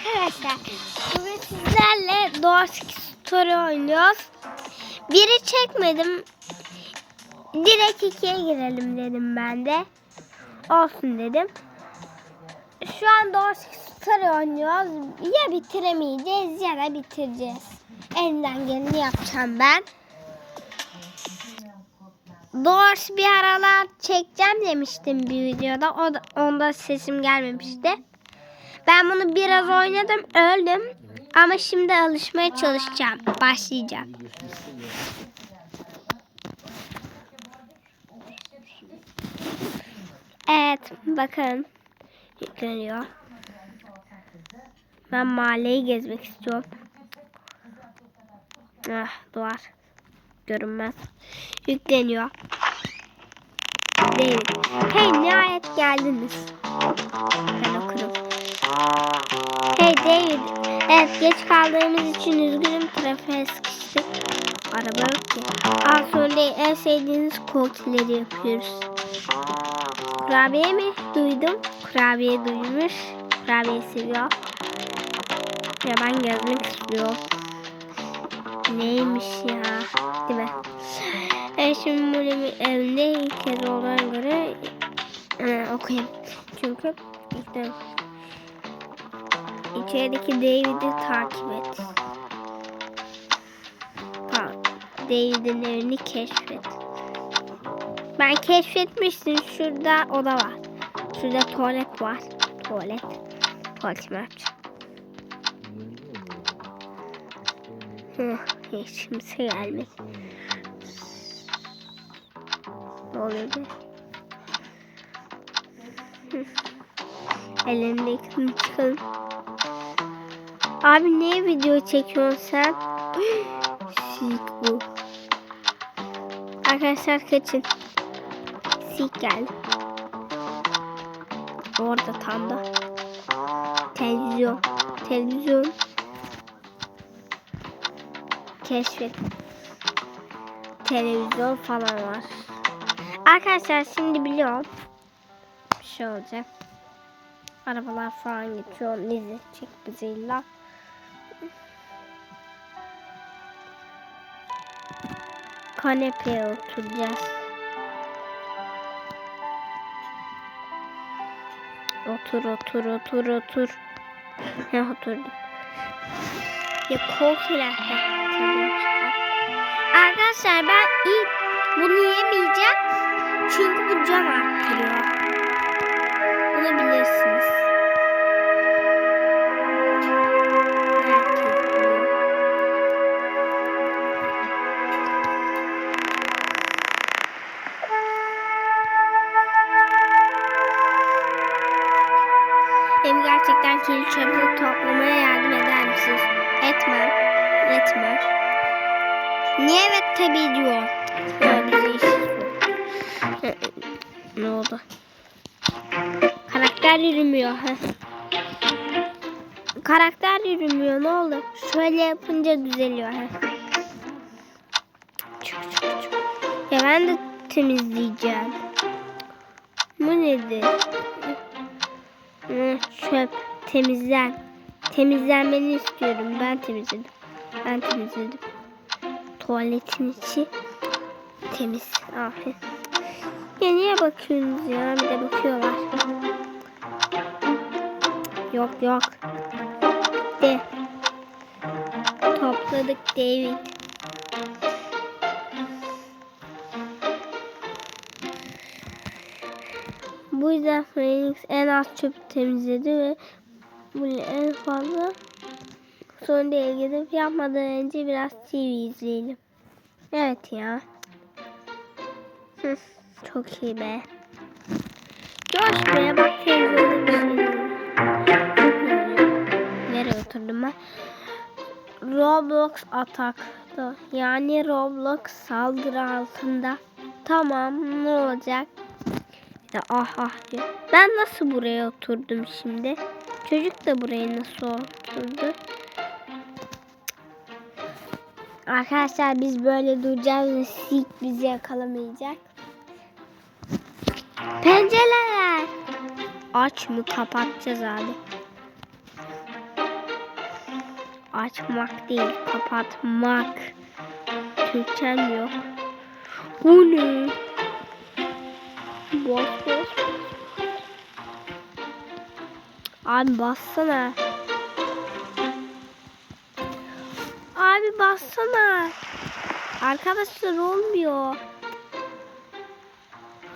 Arkadaşlar bugün sizlerle Doğaçki Story oynuyoruz. Biri çekmedim. Direkt ikiye girelim dedim ben de. Olsun dedim. Şu an Doğaçki Story oynuyoruz. Ya bitiremeyeceğiz ya da bitireceğiz. Elinden geleni yapacağım ben. Doğaç bir aralar çekeceğim demiştim bir videoda. O da, onda sesim gelmemişti. Ben bunu biraz oynadım, öldüm. Ama şimdi alışmaya çalışacağım. Başlayacağım. Evet, bakın. Yükleniyor. Ben mahalleyi gezmek istiyorum. Ah, duvar. Görünmez. Yükleniyor. Değil. Hey, nihayet geldiniz. Ben okurum. Hey David. Evet geç kaldığımız için üzgünüm. Trafiğe sıkıştık. Araba yok ki. Al sonra. En sevdiğiniz kokteleri yapıyoruz. Kurabiye mi? Duydum. Kurabiye duymuş. Kurabiye seviyor. Ya ben gezmek istiyorum. Neymiş ya? Değil mi? Evet şimdi bir evinde ilk kez olduğuna göre e, okuyayım. Çünkü de İçerideki David'i takip et. David'in evini keşfet. Ben keşfetmiştim. Şurada oda var. Şurada tuvalet var. Tuvalet. Yapacağım. Hı, hiç kimse gelmedi. Ne oluyor be? Yıkın çıkalım. Abi niye video çekiyorsun sen? Sik bu. Arkadaşlar kaçın. Sik geldi. Orada tam da. Televizyon. Televizyon. Keşfet. Televizyon falan var. Arkadaşlar şimdi biliyorum. Bir şey olacak. Arabalar falan geçiyor. Ne izleyecek bizi illa. Kanepeye oturacağız. Otur otur otur otur. Ne oturdum. Ya korkular. Arkadaşlar ben ilk bunu yemeyeceğim. Çünkü bu can arttırıyor. Bunu bilirsiniz. Niye evet tabii diyor. Bu. ne oldu? Karakter yürümüyor. Karakter yürümüyor. Ne oldu? Şöyle yapınca düzeliyor. Heh. Ya ben de temizleyeceğim. Bu nedir? Çöp temizlen. Temizlenmeni istiyorum. Ben temizledim. Ben temizledim. Tuvaletin içi temiz. Aferin. Ya niye bakıyorsunuz ya? Bir de bakıyorlar. Yok yok. De. Topladık David. Bu yüzden Phoenix en az çöpü temizledi ve bunu en fazla son değil gidip yapmadan önce biraz TV izleyelim. Evet ya. Çok iyi be. Coş be bak televizyonda şey. Nereye oturdum ben? Roblox atakta. Yani Roblox saldırı altında. Tamam ne olacak? Ya ah ah diyor. Ben nasıl buraya oturdum şimdi? Çocuk da buraya nasıl oturdu? Arkadaşlar biz böyle duracağız ve sik bizi yakalamayacak. Pencereler. Aç mı kapatacağız abi. Açmak değil, kapatmak. Türkçem yok. Bu ne? Boş boş. Abi bassana. Bassana. Arkadaşlar olmuyor.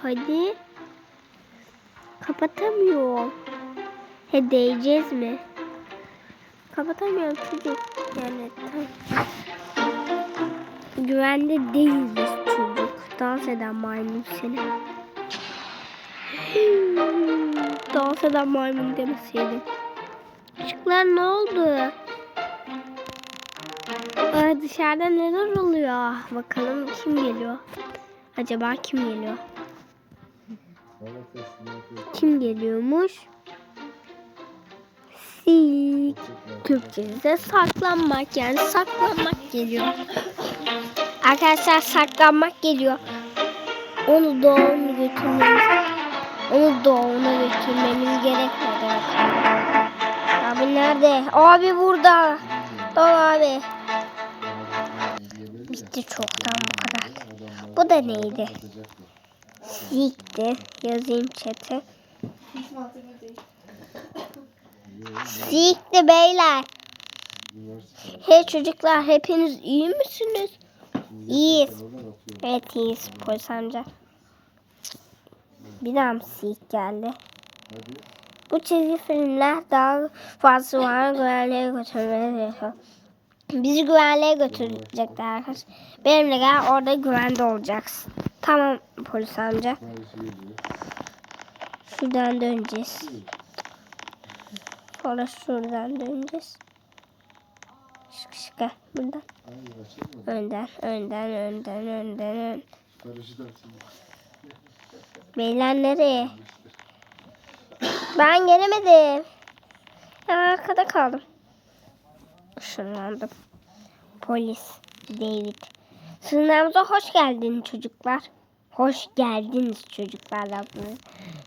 Hadi. Kapatamıyorum. He değeceğiz mi? Kapatamıyorum çocuk. Yani tam. Güvende değiliz çocuk. Dans eden maymun seni. Dans eden maymun demeseydim. Çocuklar ne oldu? Aa, dışarıda neler oluyor? Bakalım kim geliyor? Acaba kim geliyor? Kim geliyormuş? Sik. Türkçe'de saklanmak yani saklanmak geliyor. Arkadaşlar saklanmak geliyor. Onu doğumuna götürmemiz onu doğumuna götürmemiz gerekmedi. Abi nerede? Abi burada. Dol abi. Bitti çoktan bu kadar. Bu da neydi? Sikti. Yazayım chat'e. Sikti beyler. Hey çocuklar hepiniz iyi misiniz? İyiyiz. Evet iyiyiz polis amca. Bir daha mı sik geldi? Bu çizgi filmler daha fazla var güvenliğe götürmeye gerekiyor. Bizi güvenliğe götürecekler arkadaşlar. Benimle gel orada güvende olacaksın. Tamam polis amca. Şuradan döneceğiz. Sonra şuradan döneceğiz. Şık şık buradan. Önden, önden, önden, önden, önden. Beyler nereye? Ben gelemedim. Ben arkada kaldım. Işınlandım. Polis David. Sınavımıza hoş geldiniz çocuklar. Hoş geldiniz çocuklar. Rabbimiz.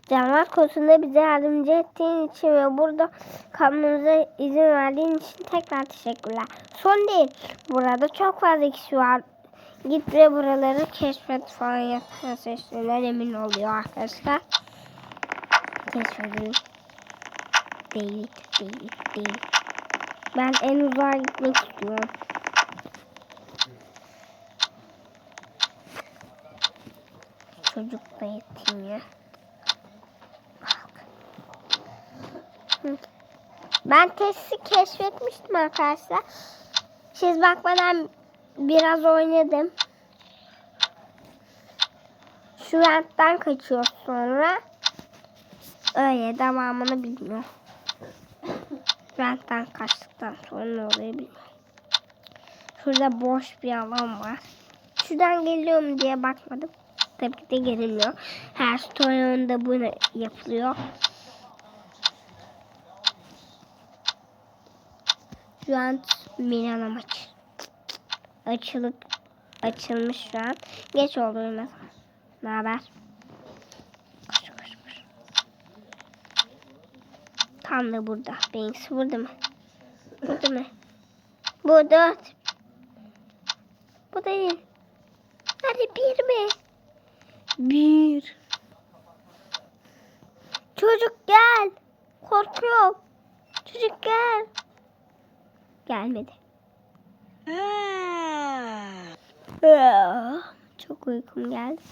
Canlar konusunda bize yardımcı ettiğin için ve burada kalmamıza izin verdiğin için tekrar teşekkürler. Son değil. Burada çok fazla kişi var. Git ve buraları keşfet falan yapan seçtiğinden emin oluyor arkadaşlar. Keşfedin. Değil, değil, değil. Ben en uzağa gitmek istiyorum. Çocuk da yetim ya. Ben testi keşfetmiştim arkadaşlar. Siz bakmadan biraz oynadım. Şu ventten kaçıyor sonra. Öyle devamını bilmiyor. Ventten kaçtıktan sonra ne oluyor bilmiyorum. Şurada boş bir alan var. Şuradan geliyor mu diye bakmadım. Tabii ki de gelinmiyor. Her story'ında bu yapılıyor. Şu an Milan maç. Açılıp açılmış şu an. Geç oldu mesela. Ne haber? Tam da burada. Benimkisi burada mı? Burada mı? Bu dört. Bu değil. Hadi bir mi? Bir. Çocuk gel. Korkuyorum. Çocuk gel. Gelmedi. Ah, Çok uykum geldi.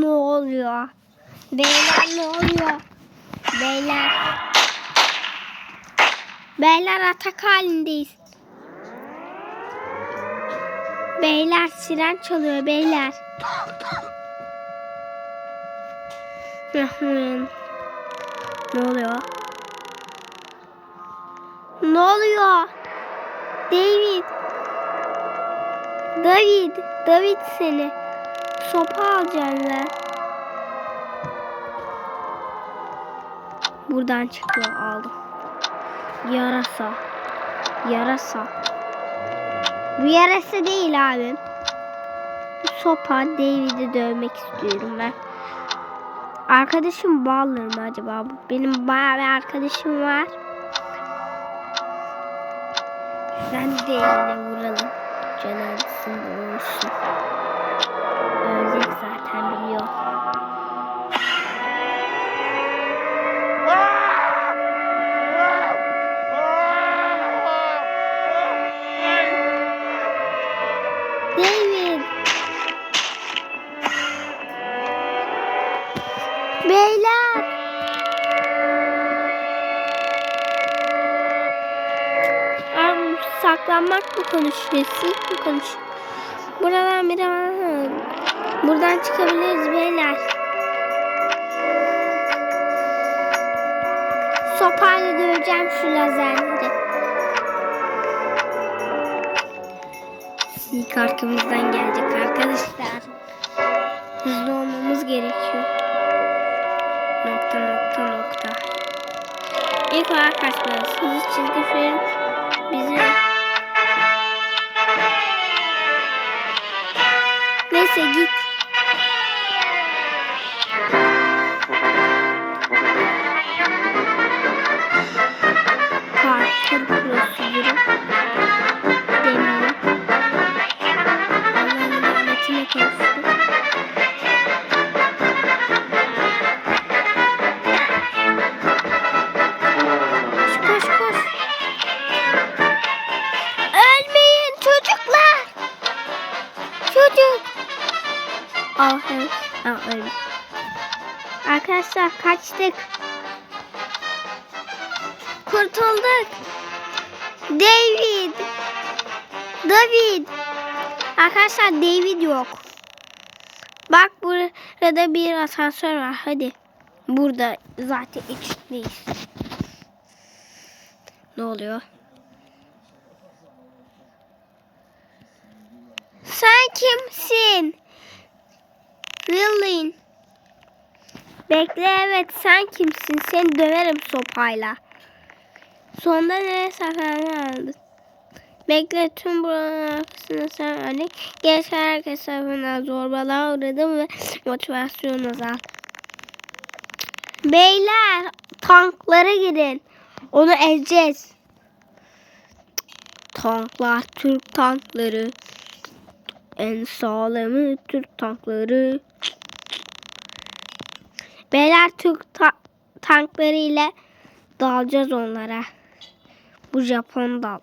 Ne oluyor? Beyler ne oluyor? Beyler. Beyler atak halindeyiz. Beyler siren çalıyor beyler. Ne oluyor? Ne oluyor? David. David. David seni. Sopa alacaklar. Buradan çıkıyor aldım. Yarasa. Yarasa. Bu yarasa değil abi. Bu sopa David'i dövmek istiyorum ben. Arkadaşım bağlanır mı acaba? Benim bayağı bir arkadaşım var. Ben de eline vuralım. Canı acısın olsun. Zaten biliyor. David. Beyler. Saklanmak mı konuşuyor? Sik mi? Buradan çıkabiliriz beyler. Sopayla döveceğim şu lazerleri. Sik arkamızdan gelecek arkadaşlar. Hızlı olmamız gerekiyor. Nokta nokta nokta. İlk olarak kaçmalıyız. Hızlı çizgi film bize... Neyse git. Arkadaşlar kaçtık. Kurtulduk. David. David. Arkadaşlar David yok. Bak burada bir asansör var. Hadi. Burada zaten içindeyiz. Ne oluyor? Sen kimsin? Willing. Bekle evet sen kimsin? Seni döverim sopayla. Sonunda nereye saklandı? Bekle tüm buranın arkasında sen örnek. Genç herkes tarafından zorbalığa uğradım ve motivasyon azaldı. Beyler tanklara girin. Onu ezeceğiz. Tanklar Türk tankları. En sağlamı Türk tankları. Beyler Türk ta tankları ile dalacağız onlara. Bu Japon dal.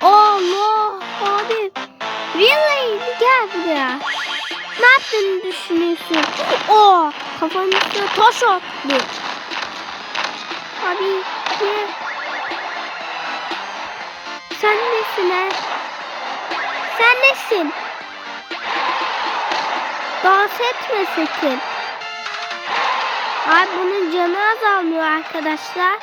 Allah abi. Really gel buraya. Ne yaptığını düşünüyorsun? O kafanın üstüne taş attı. Abi ne? Sen nesin he? Sen nesin? Dans etme sakın. Abi bunun canı azalmıyor arkadaşlar.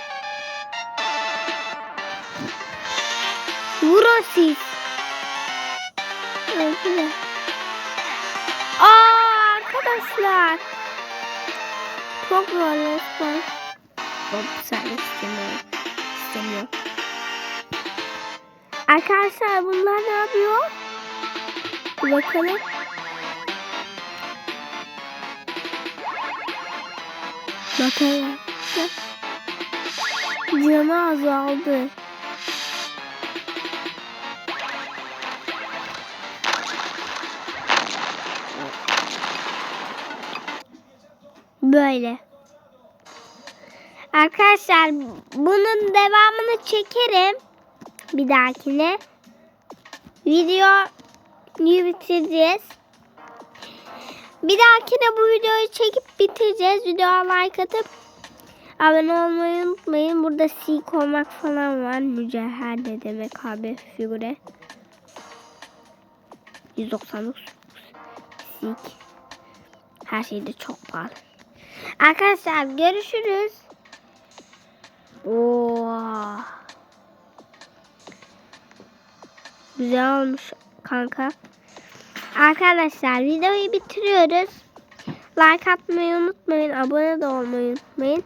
Vurun siz. Öldüler. Aa arkadaşlar. Çok zor resmen. Hop sen istemiyorum. İstemiyorum. Arkadaşlar bunlar ne yapıyor? Bakalım. Bakalım. Canı azaldı. Böyle. Arkadaşlar bunun devamını çekerim. Bir dahakine. Videoyu bitireceğiz. Bir dahakine bu videoyu çekip bitireceğiz. Videoya like atıp abone olmayı unutmayın. Burada sik olmak falan var. Mücevher de demek abi figüre. 199 sik. Her şey de çok pahalı. Arkadaşlar görüşürüz. Oo. Güzel olmuş kanka. Arkadaşlar videoyu bitiriyoruz. Like atmayı unutmayın. Abone de olmayı unutmayın.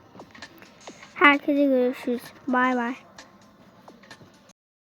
Herkese görüşürüz. Bay bay.